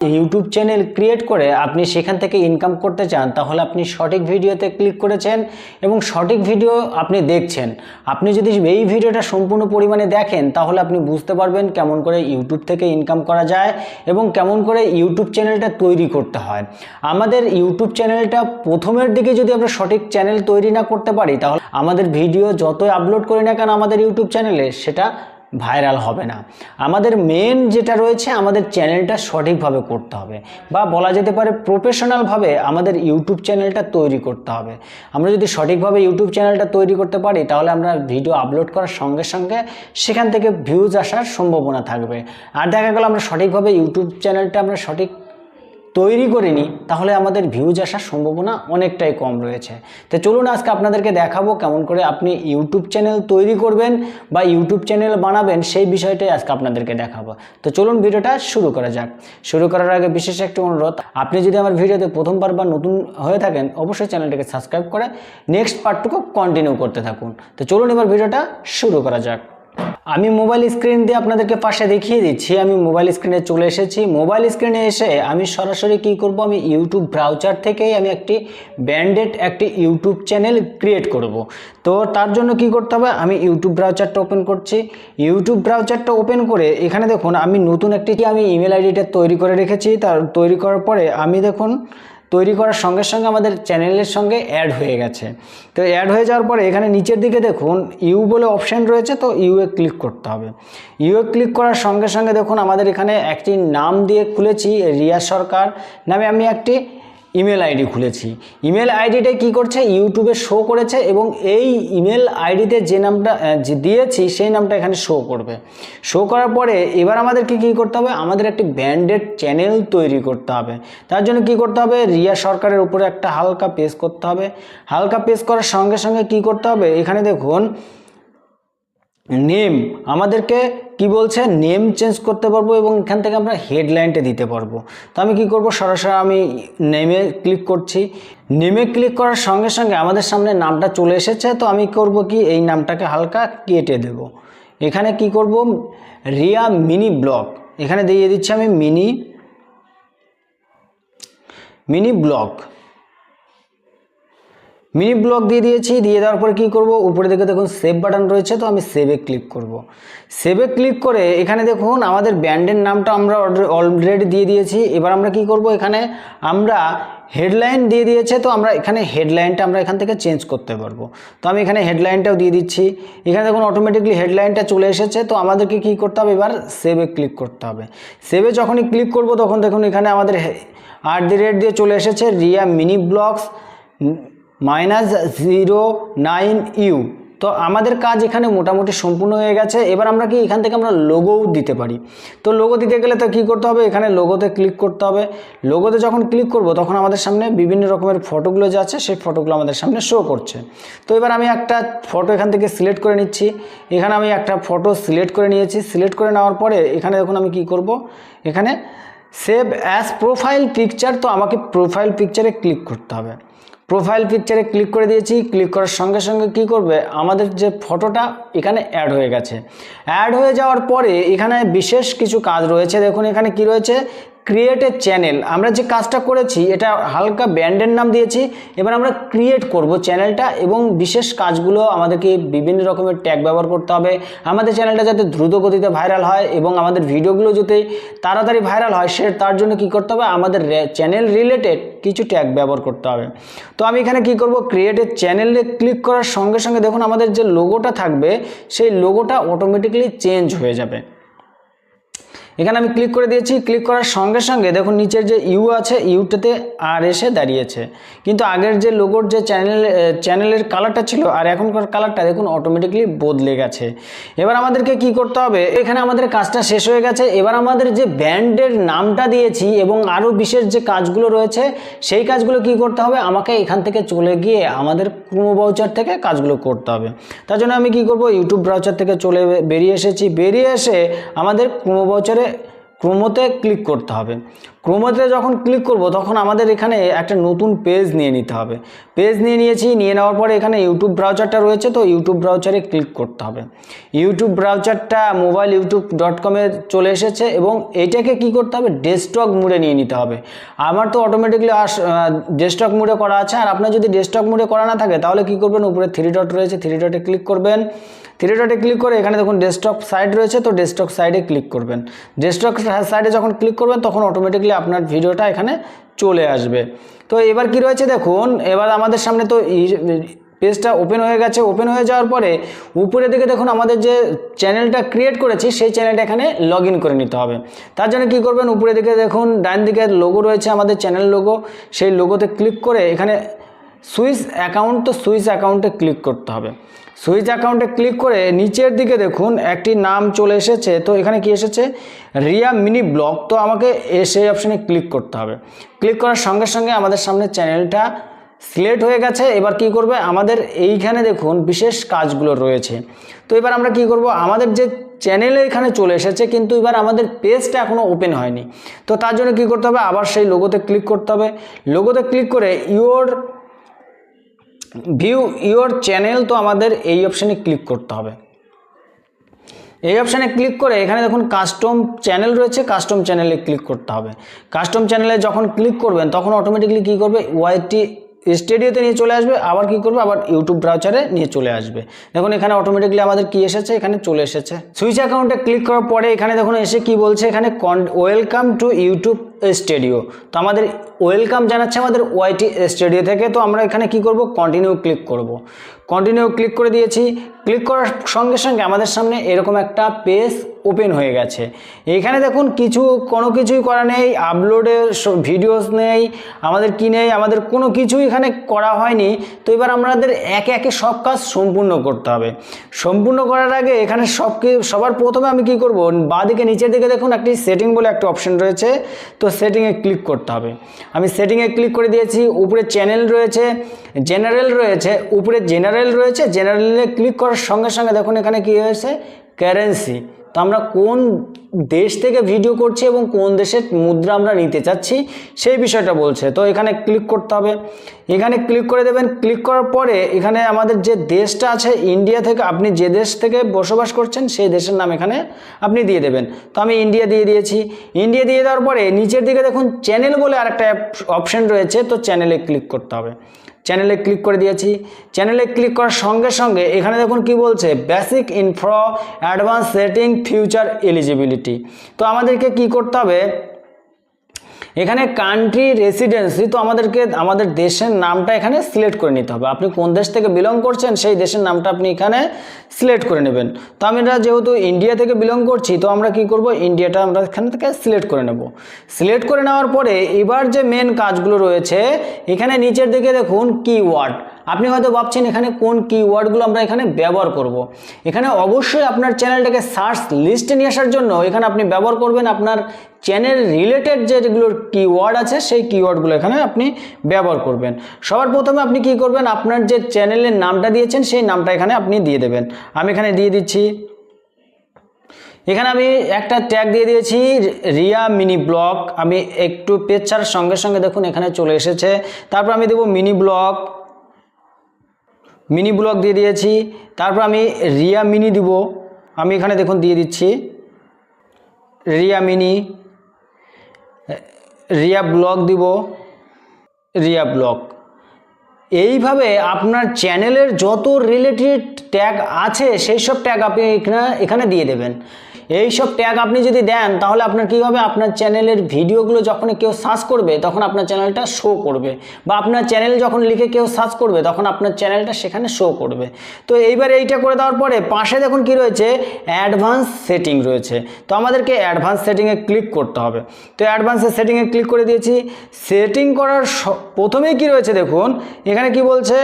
YouTube channel create করে আপনি সেখান থেকে ইনকাম করতে চান, তাহলে আপনি সঠিক ভিডিওতে ক্লিক করেছেন এবং সঠিক ভিডিও আপনি দেখছেন। আপনি যদি এই ভিডিওটা সম্পূর্ণ পরিমাণে দেখেন, তাহলে আপনি বুঝতে পারবেন কেমন করে ইউটিউব থেকে ইনকাম করা যায় এবং কেমন করে ইউটিউব চ্যানেলটা তৈরি করতে হয়। আমাদের ইউটিউব চ্যানেলটা প্রথমের দিকে যদি আমরা সঠিক চ্যানেল তৈরি না করতে পারি, তাহলে আমাদের ভিডিও যতই আপলোড করি না কেন আমাদের ইউটিউব চ্যানেলে সেটা ভাইরাল হবে না। আমাদের মেন যেটা রয়েছে, আমাদের চ্যানেলটা সঠিকভাবে করতে হবে বা বলা যেতে পারে প্রফেশনালভাবে আমাদের ইউটিউব চ্যানেলটা তৈরি করতে হবে। আমরা যদি সঠিকভাবে ইউটিউব চ্যানেলটা তৈরি করতে পারি, তাহলে আমরা ভিডিও আপলোড করার সঙ্গে সঙ্গে সেখান থেকে ভিউজ আসার সম্ভাবনা থাকবে। আর দেখা গেল আমরা সঠিকভাবে ইউটিউব চ্যানেলটা আমরা সঠিক তৈরি করিনি, তাহলে আমাদের ভিউজ আসার সম্ভাবনা অনেকটাই কম রয়েছে। তো চলুন আজকে আপনাদেরকে দেখাবো কেমন করে আপনি ইউটিউব চ্যানেল তৈরি করবেন বা ইউটিউব চ্যানেল বানাবেন, সেই বিষয়টাই আজকে আপনাদেরকে দেখাবো। তো চলুন ভিডিওটা শুরু করা যাক। শুরু করার আগে বিশেষ একটি অনুরোধ, আপনি যদি আমার ভিডিওতে প্রথমবার বা নতুন হয়ে থাকেন, অবশ্যই চ্যানেলটাকে সাবস্ক্রাইব করে নেক্সট পার্টটুকু কন্টিনিউ করতে থাকুন। তো চলুন এবার ভিডিওটা শুরু করা যাক। আমি মোবাইল স্ক্রিন দিয়ে আপনাদেরকে পাশে দেখিয়ে দিচ্ছি, আমি মোবাইল স্ক্রিনে চলে এসেছি। মোবাইল স্ক্রিনে এসে আমি সরাসরি কি করব, আমি ইউটিউব ব্রাউজার থেকেই আমি একটি ব্র্যান্ডেড একটি ইউটিউব চ্যানেল ক্রিয়েট করব। তো তার জন্য কি করতে হবে, আমি ইউটিউব ব্রাউজারটা ওপেন করছি। ইউটিউব ব্রাউজারটা ওপেন করে এখানে দেখুন, আমি নতুন একটি আমি ইমেল আইডিটা তৈরি করে রেখেছি। তার তৈরি করার পরে আমি দেখুন তৈরি করার সঙ্গে সঙ্গে আমাদের চ্যানেলের সঙ্গে অ্যাড হয়ে গেছে। তো অ্যাড হয়ে যাওয়ার পরে এখানে নিচের দিকে দেখুন ইউ বলে অপশান রয়েছে, তো ইউ এ ক্লিক করতে হবে। ইউ এ ক্লিক করার সঙ্গে সঙ্গে দেখুন, আমাদের এখানে একটি নাম দিয়ে খুলেছি, রিয়া সরকার নামে আমি একটি ইমেল আইডি খুলেছি। ইমেল আইডিটা কি করছে? ইউটিউবে শো করেছে এবং এই ইমেল আইডিতে যে নামটা যে দিয়েছি সেই নামটা এখানে শো করবে। শো করার পরে এবার আমাদেরকে কি করতে হবে? আমাদের একটি ব্র্যান্ডেড চ্যানেল তৈরি করতে হবে। তার জন্য কি করতে হবে? রিয়া সরকারের উপরে একটা হালকা পেজ করতে হবে। হালকা পেজ করার সঙ্গে সঙ্গে কি করতে হবে? এখানে দেখুন নেম আমাদেরকে কি বলছে? নেম চেঞ্জ করতে পারব এবং এখান থেকে আমরা হেডলাইনটা দিতে পারব। তো আমি কি করব? সরাসরি আমি নেমে ক্লিক করছি। নেমে ক্লিক করার সঙ্গে সঙ্গে আমাদের সামনে নামটা চলে এসেছে। তো আমি করব কি? এই নামটাকে হালকা কেটে দেব। এখানে কি করব? রিয়া মিনি ব্লগ এখানে দিয়ে দিচ্ছি আমি mini mini blog mini block দিয়ে দিয়েছি, দিয়ে দেওয়ার পরে কী করব? উপরে দিকে দেখুন সেভ বাটন রয়েছে, তো আমি সেভে ক্লিক করব। সেভে ক্লিক করে এখানে দেখুন আমাদের ব্র্যান্ডের নামটা আমরা অলরেডি দিয়ে দিয়েছি। এবার আমরা কি করব? এখানে আমরা হেডলাইন দিয়ে দিয়েছে, তো আমরা এখানে হেডলাইনটা আমরা এখান থেকে চেঞ্জ করতে পারব। তো আমি এখানে হেডলাইনটাও দিয়ে দিচ্ছি। এখানে দেখুন অটোমেটিকলি হেডলাইনটা চলে এসেছে, তো আমাদেরকে কি করতে হবে? এবার সেভে ক্লিক করতে হবে। সেভে যখনই ক্লিক করব, তখন দেখুন এখানে আমাদের আট দি রেট দিয়ে চলে এসেছে Riya mini blogs minus zero nine U. তো আমাদের কাজ এখানে মোটামুটি সম্পূর্ণ হয়ে গেছে। এবার আমরা কি এখান থেকে আমরা লোগোও দিতে পারি? তো লোগো দিতে গেলে তো কী করতে হবে? এখানে লোগোতে ক্লিক করতে হবে। লোগোতে যখন ক্লিক করব, তখন আমাদের সামনে বিভিন্ন রকমের ফটোগুলো যে আছে, সেই ফটোগুলো আমাদের সামনে শো করছে। তো এবার আমি একটা ফটো এখান থেকে সিলেক্ট করে নিচ্ছি। এখানে আমি একটা ফটো সিলেক্ট করে নিয়েছি। সিলেক্ট করে নেওয়ার পরে এখানে দেখুন আমি কি করব? এখানে সেভ অ্যাজ প্রোফাইল পিকচার তো আমাকে প্রোফাইল পিকচারে ক্লিক করতে হবে। প্রোফাইল পিকচারে ক্লিক করে দিয়েছি। ক্লিক করার সঙ্গে সঙ্গে কি করবে? আমাদের যে ফটোটা এখানে অ্যাড হয়ে গেছে। অ্যাড হয়ে যাওয়ার পরে এখানে বিশেষ কিছু কাজ রয়েছে। দেখুন এখানে কি রয়েছে? ক্রিয়েট এ চ্যানেল আমরা যে কাজটা করেছি, এটা হালকা ব্যান্ডের নাম দিয়েছি, এবার আমরা ক্রিয়েট করব চ্যানেলটা এবং বিশেষ কাজগুলো আমাদেরকে বিভিন্ন রকমের ট্যাগ ব্যবহার করতে হবে। আমাদের চ্যানেলটা যাতে দ্রুত গতিতে ভাইরাল হয় এবং আমাদের ভিডিওগুলো যাতে তাড়াতাড়ি ভাইরাল হয়, সে তার জন্য কি করতে হবে? আমাদের চ্যানেল রিলেটেড কিছু ট্যাগ ব্যবহার করতে হবে। তো আমি এখানে কি করব? ক্রিয়েটেড চ্যানেলে ক্লিক করার সঙ্গে সঙ্গে দেখুন আমাদের যে লোগোটা থাকবে, সেই লোগোটা অটোমেটিক্যালি চেঞ্জ হয়ে যাবে। এখানে আমি ক্লিক করে দিয়েছি ক্লিক করার সঙ্গে সঙ্গে দেখুন নিচের যে ইউ আছে ইউটাতে আর এসে দাঁড়িয়েছে। কিন্তু আগের যে লোগোর যে চ্যানেল চ্যানেলের কালারটা ছিল আর এখনকার কালারটা দেখুন অটোমেটিকলি বদলে গেছে। এবার আমাদেরকে কি করতে হবে? এখানে আমাদের কাজটা শেষ হয়ে গেছে। এবার আমাদের যে ব্যান্ডের নামটা দিয়েছি এবং আরও বিশেষ যে কাজগুলো রয়েছে, সেই কাজগুলো কি করতে হবে? আমাকে এখান থেকে চলে গিয়ে আমাদের ক্রোমো ব্রাউচার থেকে কাজগুলো করতে হবে। তার জন্য আমি কি করব? ইউটিউব ব্রাউচার থেকে চলে বেরিয়ে এসেছি। বেরিয়ে এসে আমাদের ক্রোমো ব্রাউচারে ক্রোমোতে ক্লিক করতে হবে। ক্রোমোতে যখন ক্লিক করব, তখন আমাদের এখানে একটা নতুন পেজ নিয়ে নিতে হবে। পেজ নিয়ে নিয়েছি, নিয়ে নেওয়ার পরে এখানে ইউটিউব ব্রাউজারটা রয়েছে, তো ইউটিউব ব্রাউজারে ক্লিক করতে হবে। ইউটিউব ব্রাউজারটা মোবাইল ইউটিউব ডট কমে চলে এসেছে এবং এটাকে কি করতে হবে? ডেস্কটপ মুডে নিয়ে নিতে হবে। আমার তো অটোমেটিকলি আস ডেস্কটপ মুডে করা আছে। আর আপনার যদি ডেস্কটপ মুডে করা না থাকে, তাহলে কি করবেন? উপরে থ্রি ডট রয়েছে থ্রি ডটে ক্লিক করবেন। থ্রি ডটে ক্লিক করে এখানে দেখুন ডেস্কটপ সাইড রয়েছে, তো ডেস্কটপ সাইডে ক্লিক করবেন। ডেস্কটপ সাইডে যখন ক্লিক করবেন, তখন অটোমেটিকলি আপনার ভিডিওটা এখানে চলে আসবে। তো এবার কি রয়েছে দেখুন, এবার আমাদের সামনে তো পেজটা ওপেন হয়ে গেছে। ওপেন হয়ে যাওয়ার পরে উপরে দিকে দেখুন আমাদের যে চ্যানেলটা ক্রিয়েট করেছি, সেই চ্যানেলটা এখানে লগ করে নিতে হবে। তার জন্য কি করবেন উপরে দিকে দেখুন, ডান দিকে লোগো রয়েছে আমাদের চ্যানেল লোগো সেই লোগোতে ক্লিক করে এখানে সুইচ অ্যাকাউন্ট তো সুইচ অ্যাকাউন্টে ক্লিক করতে হবে। সুইচ অ্যাকাউন্টে ক্লিক করে নিচের দিকে দেখুন একটি নাম চলে এসেছে। তো এখানে কি এসেছে? রিয়া মিনি ব্লগ তো আমাকে সেই অপশানে ক্লিক করতে হবে। ক্লিক করার সঙ্গে সঙ্গে আমাদের সামনে চ্যানেলটা সিলেক্ট হয়ে গেছে। এবার কি করবে? আমাদের এইখানে দেখুন বিশেষ কাজগুলো রয়েছে। তো এবার আমরা কি করব? আমাদের যে চ্যানেলে এখানে চলে এসেছে, কিন্তু এবার আমাদের পেজটা এখনও ওপেন হয়নি। তো তার জন্য কি করতে হবে? আবার সেই লোগোতে ক্লিক করতে হবে। লোগোতে ক্লিক করে ইওর ভিউ ইওর চ্যানেল তো আমাদের এই অপশানে ক্লিক করতে হবে। এই অপশানে ক্লিক করে এখানে দেখুন কাস্টম চ্যানেল রয়েছে কাস্টম চ্যানেলে ক্লিক করতে হবে। কাস্টম চ্যানেলে যখন ক্লিক করবেন, তখন অটোমেটিকলি কী করবে? ওয়াইটি স্টেডিওতে নিয়ে চলে আসবে, আবার কি করবে? আবার ইউটিউব ব্রাউচারে নিয়ে চলে আসবে। দেখুন এখানে অটোমেটিকলি আমাদের কি এসেছে? এখানে চলে এসেছে। সুইচ অ্যাকাউন্টে ক্লিক করার পরে এখানে দেখুন এসে কি বলছে? এখানে ওয়েলকাম টু ইউটিউব স্টেডিও। তো আমাদের ওয়েলকাম জানাচ্ছে আমাদের ওয়াইটি স্টেডিও থেকে। তো আমরা এখানে কি করব? কন্টিনিউ ক্লিক করব। কন্টিনিউ ক্লিক করে দিয়েছি। ক্লিক করার সঙ্গে সঙ্গে আমাদের সামনে এরকম একটা পেজ ওপেন হয়ে গেছে। এখানে দেখুন, কিছু, কোনো কিছুই করা নেই আপলোডের ভিডিওস নেই, আমাদের কি নেই, আমাদের কোনো কিছুই এখানে করা হয়নি। তো এবার আমাদের একে একে সব কাজ সম্পূর্ণ করতে হবে। সম্পূর্ণ করার আগে এখানে সব সবার প্রথমে আমি কি করব? বাঁদিকে নিচের দিকে দেখুন, একটি সেটিং বলে একটা অপশন রয়েছে। তো সেটিংয়ে ক্লিক করতে হবে। আমি সেটিংয়ে ক্লিক করে দিয়েছি, উপরে চ্যানেল রয়েছে জেনারেল রয়েছে, উপরে জেনারেল রয়েছে জেনারেলে ক্লিক করার সঙ্গে সঙ্গে দেখুন এখানে কী হয়েছে? কারেন্সি তো আমরা কোন দেশ থেকে ভিডিও করছি এবং কোন দেশের মুদ্রা আমরা নিতে চাচ্ছি, সেই বিষয়টা বলছে। তো এখানে ক্লিক করতে হবে। এখানে ক্লিক করে দেবেন। ক্লিক করার পরে এখানে আমাদের যে দেশটা আছে ইন্ডিয়া থেকে আপনি যে দেশ থেকে বসবাস করছেন, সেই দেশের নাম এখানে আপনি দিয়ে দেবেন। তো আমি ইন্ডিয়া দিয়ে দিয়েছি। ইন্ডিয়া দিয়ে দেওয়ার পরে নিচের দিকে দেখুন চ্যানেল বলে আরেকটা অপশন রয়েছে, তো চ্যানেলে ক্লিক করতে হবে। চ্যানেলে ক্লিক করে দিয়েছি। চ্যানেলে ক্লিক করার সঙ্গে সঙ্গে এখানে দেখুন কি বলছে basic info advance setting future eligibility তো আমাদেরকে কি করতে হবে? এখানে কান্ট্রি রেসিডেন্সি তো আমাদেরকে, আমাদের দেশের নামটা এখানে সিলেক্ট করে নিতে হবে। আপনি কোন দেশ থেকে বিলং করছেন, সেই দেশের নামটা আপনি এখানে সিলেক্ট করে নেবেন। তো আমরা যেহেতু ইন্ডিয়া থেকে বিলং করছি, তো আমরা কি করব? ইন্ডিয়াটা আমরা এখান থেকে সিলেক্ট করে নেব। সিলেক্ট করে নেওয়ার পরে এবার যে মেন কাজগুলো রয়েছে, এখানে নিচের দিকে দেখুন কিওয়ার্ড আপনি হয়তো ভাবছেন এখানে কোন কিওয়ার্ডগুলো আমরা এখানে ব্যবহার করব। এখানে অবশ্যই আপনার চ্যানেলটাকে সার্চ লিস্টে নিয়ে আসার জন্য এখানে আপনি ব্যবহার করবেন আপনার চ্যানেল রিলেটেড যেগুলোর কিওয়ার্ড আছে, সেই কিওয়ার্ডগুলো এখানে আপনি ব্যবহার করবেন। সবার প্রথমে আপনি কি করবেন? আপনার যে চ্যানেলের নামটা দিয়েছেন, সেই নামটা এখানে আপনি দিয়ে দেবেন। আমি এখানে দিয়ে দিচ্ছি। এখানে আমি একটা ট্যাগ দিয়ে দিয়েছি, রিয়া মিনি ব্লক আমি একটু পেজ ছাড়ার সঙ্গে সঙ্গে দেখুন এখানে চলে এসেছে। তারপর আমি দেবো মিনি ব্লগ। মিনি ব্লগ দিয়ে দিয়েছি। তারপর আমি রিয়া মিনি দিব। আমি এখানে দেখুন দিয়ে দিচ্ছি। রিয়া মিনি, রিয়া ব্লক দিব, রিয়া ব্লক এইভাবে আপনার চ্যানেলের যত রিলেটেড ট্যাগ আছে, সেই সব ট্যাগ আপনি এখানে এখানে দিয়ে দেবেন। এই সব ট্যাগ আপনি যদি দেন, তাহলে আপনার কী হবে? আপনার চ্যানেলের ভিডিওগুলো যখন কেউ সার্চ করবে, তখন আপনার চ্যানেলটা শো করবে। বা আপনার চ্যানেল যখন লিখে কেউ সার্চ করবে, তখন আপনার চ্যানেলটা সেখানে শো করবে। তো এইবার এইটা করে দেওয়ার পরে, পাশে দেখুন কি রয়েছে? অ্যাডভান্স সেটিং রয়েছে। তো আমাদেরকে অ্যাডভান্স সেটিংয়ে ক্লিক করতে হবে। তো অ্যাডভান্সের সেটিংয়ে ক্লিক করে দিয়েছি। সেটিং করার প্রথমেই কি রয়েছে দেখুন? এখানে কি বলছে?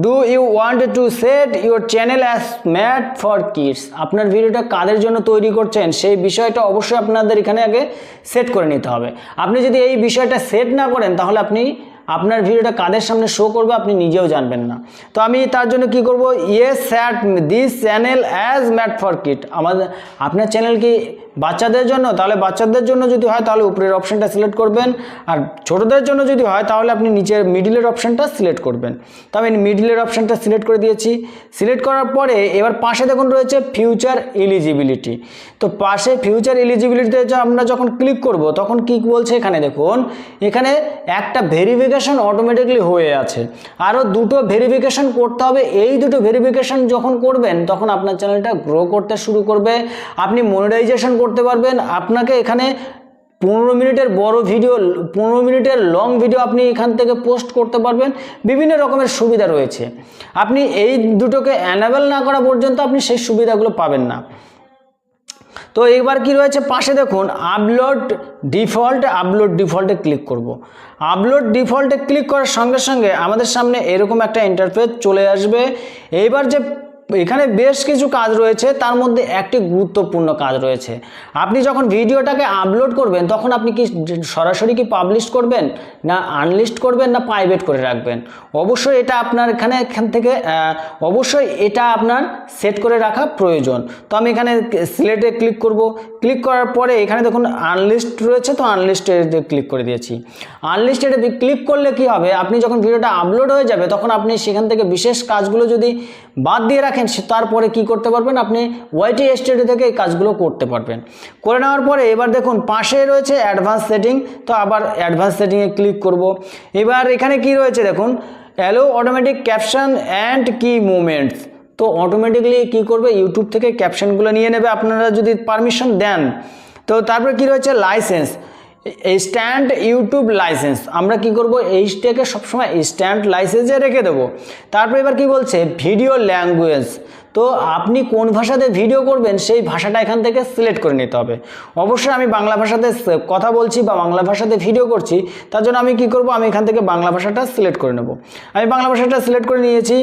Do you want to set your channel as made for kids আপনার ভিডিওটা কাদের জন্য তৈরি করছেন? সেই বিষয়টা অবশ্যই আপনাদের এখানে আগে সেট করে নিতে হবে। আপনি যদি এই বিষয়টা সেট না করেন, তাহলে আপনি আপনার ভিডিওটা কাদের সামনে শো করবে আপনি নিজেও জানবেন না। তো আমি তার জন্য কি করব? Yes set this channel as made for kid আমাদের, আপনার চ্যানেল কি বাচ্চাদের জন্য? তাহলে বাচ্চাদের জন্য যদি হয়, তাহলে উপরের অপশানটা সিলেক্ট করবেন। আর ছোটদের জন্য যদি হয়, তাহলে আপনি নিচের মিডিলের অপশানটা সিলেক্ট করবেন। তো আমি মিডিলের অপশানটা সিলেক্ট করে দিয়েছি। সিলেক্ট করার পরে এবার পাশে দেখুন রয়েছে ফিউচার এলিজিবিলিটি তো পাশে ফিউচার এলিজিবিলিটিতে আমরা যখন ক্লিক করব, তখন কি বলছে এখানে দেখুন, এখানে একটা ভেরিফিকেশন অটোমেটিকলি হয়ে আছে। আরও দুটো ভেরিফিকেশন করতে হবে। এই দুটো ভেরিফিকেশন যখন করবেন, তখন আপনার চ্যানেলটা গ্রো করতে শুরু করবে। আপনি মনিটাইজেশন করতে পারবেন। আপনাকে এখানে পনেরো মিনিটের বড় ভিডিও পনেরো মিনিটের লং ভিডিও আপনি এখান থেকে পোস্ট করতে পারবেন। বিভিন্ন রকমের সুবিধা রয়েছে। আপনি এই দুটোকে অ্যানাবেল না করা পর্যন্ত আপনি সেই সুবিধাগুলো পাবেন না। তো এবার কি রয়েছে পাশে দেখুন আপলোড ডিফল্ট আপলোড ডিফল্টে ক্লিক করব। আপলোড ডিফল্টে ক্লিক করার সঙ্গে সঙ্গে আমাদের সামনে এরকম একটা ইন্টারফেস চলে আসবে এইবার যে এখানে বেশ কিছু কাজ রয়েছে, তার মধ্যে একটি গুরুত্বপূর্ণ কাজ রয়েছে। আপনি যখন ভিডিওটাকে আপলোড করবেন, তখন আপনি কি সরাসরি কি পাবলিশ করবেন, না আনলিস্ট করবেন, না প্রাইভেট করে রাখবেন? অবশ্যই এটা আপনার এখানে, এখান থেকে অবশ্যই এটা আপনার সেট করে রাখা প্রয়োজন। তো আমি এখানে সিলেটে ক্লিক করব। ক্লিক করার পরে এখানে দেখুন আনলিস্ট রয়েছে, তো আনলিস্টে ক্লিক করে দিয়েছি। আনলিস্টেডে ক্লিক করলে কি হবে? আপনি যখন ভিডিওটা আপলোড হয়ে যাবে, তখন আপনি সেখান থেকে বিশেষ কাজগুলো যদি বাদ দিয়ে রাখেন সে- তারপরে কি করতে পারবেন? আপনি ওয়াইটি স্টেডি থেকে এই কাজগুলো করতে পারবেন। করে নেওয়ার পরে এবার দেখুন, পাশে রয়েছে অ্যাডভান্স সেটিং তো আবার অ্যাডভান্স সেটিংয়ে ক্লিক করব। এবার এখানে কি রয়েছে দেখুন allow automatic caption and key movements তো অটোমেটিকলি কি করবে? ইউটিউব থেকে ক্যাপশনগুলো নিয়ে নেবে। আপনারা যদি পারমিশন দেন। তো তারপরে কি রয়েছে? লাইসেন্স স্ট্যান্ড ইউটিউব লাইসেন্স আমরা কি করব? এইটাকে সবসময় স্ট্যান্ড লাইসেন্সে রেখে দেবো। তারপর এবার কি বলছে? ভিডিও ল্যাঙ্গুয়েজ তো আপনি কোন ভাষাতে ভিডিও করবেন, সেই ভাষাটা এখান থেকে সিলেক্ট করে নিতে হবে। অবশ্যই আমি বাংলা ভাষাতে কথা বলছি বা বাংলা ভাষাতে ভিডিও করছি, তার জন্য আমি কি করব? আমি এখান থেকে বাংলা ভাষাটা সিলেক্ট করে নেব। আমি বাংলা ভাষাটা সিলেক্ট করে নিয়েছি।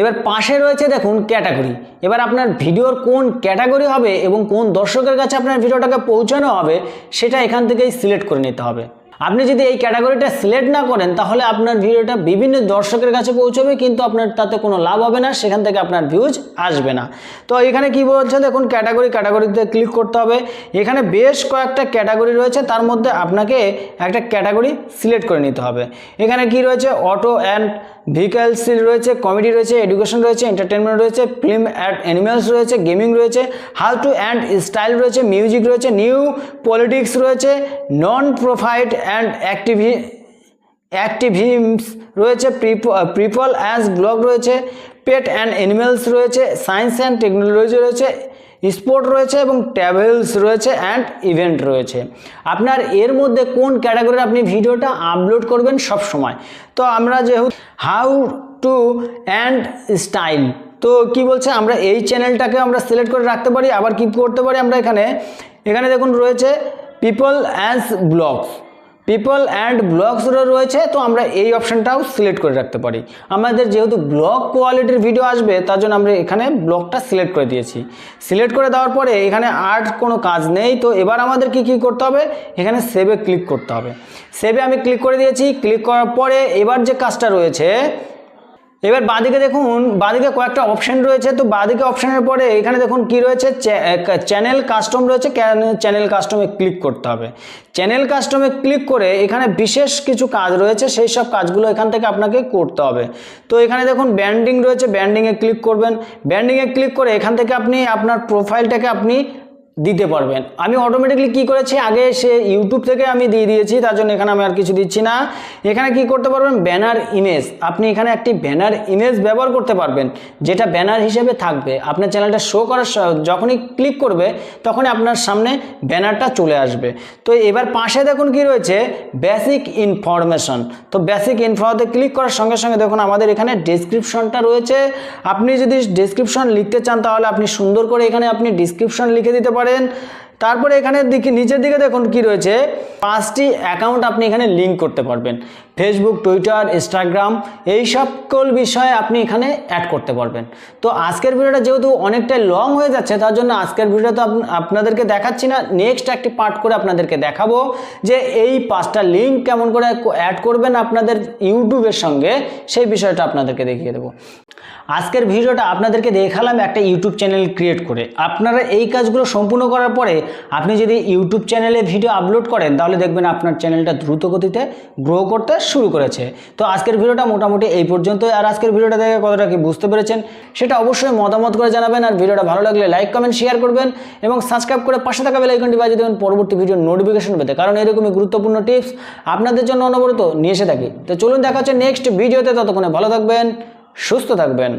এবার পাশে রয়েছে দেখুন ক্যাটাগরি। এবার আপনার ভিডিওর কোন ক্যাটাগরি হবে এবং কোন দর্শকের কাছে আপনার ভিডিওটাকে পৌঁছানো হবে, সেটা এখান থেকেই সিলেক্ট করে নিতে হবে। আপনি যদি এই ক্যাটাগরিটা সিলেক্ট না করেন, তাহলে আপনার ভিডিওটা বিভিন্ন দর্শকের কাছে পৌঁছবে, কিন্তু আপনার তাতে কোনো লাভ হবে না, সেখান থেকে আপনার ভিউজ আসবে না। তো এখানে কি বলছে? দেখুন, ক্যাটাগরি, ক্যাটাগরিতে ক্লিক করতে হবে। এখানে বেশ কয়েকটা ক্যাটাগরি রয়েছে, তার মধ্যে আপনাকে একটা ক্যাটাগরি সিলেক্ট করে নিতে হবে। এখানে কি রয়েছে? অটো অ্যান্ড ভেহিক্যালস রয়েছে কমেডি রয়েছে এডুকেশন রয়েছে এন্টারটেনমেন্ট রয়েছে ফিল্ম অ্যান্ড অ্যানিমেলস রয়েছে গেমিং রয়েছে হাউ টু অ্যান্ড স্টাইল রয়েছে মিউজিক রয়েছে নিউ পলিটিক্স রয়েছে নন প্রোফাইট অ্যান্ড অ্যাক্টিভি অ্যাক্টিভিমস রয়েছে পিপল অ্যাজ ব্লগ রয়েছে পেট অ্যান্ড অ্যানিমেলস রয়েছে সায়েন্স অ্যান্ড টেকনোলজি রয়েছে স্পোর্ট রয়েছে এবং ট্রাভেলস রয়েছে অ্যান্ড ইভেন্ট রয়েছে। আপনার এর মধ্যে কোন ক্যাটাগরির আপনি ভিডিওটা আপলোড করবেন সব সময়? তো আমরা যেহেতু হাউ টু অ্যান্ড স্টাইল তো কি বলছে? আমরা এই চ্যানেলটাকে আমরা সিলেক্ট করে রাখতে পারি, আবার কি করতে পারি। আমরা এখানে এখানে দেখুন রয়েছে people as blogs people and ব্লগসরও রয়েছে, তো আমরা এই অপশানটাও সিলেক্ট করে রাখতে পারি। আমাদের যেহেতু ব্লগ কোয়ালিটির ভিডিও আসবে, তার জন্য আমরা এখানে ব্লগটা সিলেক্ট করে দিয়েছি। সিলেক্ট করে দেওয়ার পরে এখানে আর্ট কোনো কাজ নেই, তো এবার আমাদের কি কি করতে হবে? এখানে সেভে ক্লিক করতে হবে। সেভে আমি ক্লিক করে দিয়েছি ক্লিক করার পরে এবার যে কাজটা রয়েছে এবার বাদিকে দেখুন, বাদিকে কয়েকটা অপশন রয়েছে। তো বাদিকে অপশনের পরে এখানে দেখুন কি রয়েছে? চ্যানেল কাস্টম রয়েছে। চ্যানেল কাস্টমে ক্লিক করতে হবে। চ্যানেল কাস্টমে ক্লিক করে এখানে বিশেষ কিছু কাজ রয়েছে, সেই সব কাজগুলো এখান থেকে আপনাকে করতে হবে। তো এখানে দেখুন ব্যান্ডিং রয়েছে। ব্যান্ডিংয়ে ক্লিক করবেন। ব্যান্ডিংয়ে ক্লিক করে এখান থেকে আপনি আপনার প্রোফাইলটাকে আপনি দিতে পারবেন। আমি অটোমেটিকলি কি করেছি? আগে সে ইউটিউব থেকে আমি দিয়ে দিয়েছি, তার জন্য এখানে আমি আর কিছু দিচ্ছি না। এখানে কি করতে পারবেন? ব্যানার ইমেজ আপনি এখানে একটি ব্যানার ইমেজ ব্যবহার করতে পারবেন, যেটা ব্যানার হিসেবে থাকবে। আপনার চ্যানেলটা শো করার যখনই ক্লিক করবে, তখনই আপনার সামনে ব্যানারটা চলে আসবে। তো এবার পাশে দেখুন কি রয়েছে? বেসিক ইনফরমেশন তো বেসিক ইনফোতে ক্লিক করার সঙ্গে সঙ্গে দেখুন আমাদের এখানে ডেসক্রিপশনটা রয়েছে। আপনি যদি ডেসক্রিপশন লিখতে চান, তাহলে আপনি সুন্দর করে এখানে আপনি ডিসক্রিপশন লিখে দিতে পারেন। তারপরে এখানে দিকে, নিচের দিকে দেখুন কি রয়েছে। পাঁচটি অ্যাকাউন্ট আপনি এখানে লিঙ্ক করতে পারবেন। ফেসবুক টুইটার ইনস্টাগ্রাম এই সকল বিষয়ে আপনি এখানে অ্যাড করতে পারবেন। তো আজকের ভিডিওটা যেহেতু অনেকটাই লং হয়ে যাচ্ছে, তার জন্য আজকের ভিডিওটা তো আপ- আপনাদেরকে দেখাচ্ছি না। নেক্সট একটি পার্ট করে আপনাদেরকে দেখাবো যে এই পাঁচটা লিঙ্ক কেমন করে অ্যাড করবেন আপনাদের ইউটিউবের সঙ্গে, সেই বিষয়টা আপনাদেরকে দেখিয়ে দেবো। আজকের ভিডিওটা আপনাদেরকে দেখালাম একটা ইউটিউব চ্যানেল ক্রিয়েট করে। আপনারা এই কাজগুলো সম্পূর্ণ করার পরে আপনি যদি ইউটিউব চ্যানেলে ভিডিও আপলোড করেন, তাহলে দেখবেন আপনার চ্যানেলটা দ্রুত গতিতে গ্রো করতে শুরু করেছে। তো আজকের ভিডিওটা মোটামুটি এই পর্যন্তই। আর আজকের ভিডিওটা দেখে কতটা কি বুঝতে পেরেছেন, সেটা অবশ্যই মতামত করে জানাবেন। আর ভিডিওটা ভালো লাগলে লাইক কমেন্ট শেয়ার করবেন এবং সাবস্ক্রাইব করে পাশে থাকা বেল আইকনটি বাজিয়ে দেবেন পরবর্তী ভিডিওর নোটিফিকেশন পেতে। কারণ এরকমই গুরুত্বপূর্ণ টিপস আপনাদের জন্য অনবরত নিয়ে এসে থাকি। তো চলুন দেখা হচ্ছে নেক্সট ভিডিওতে ততক্ষণে ভালো থাকবেন। সুস্থ থাকবেন।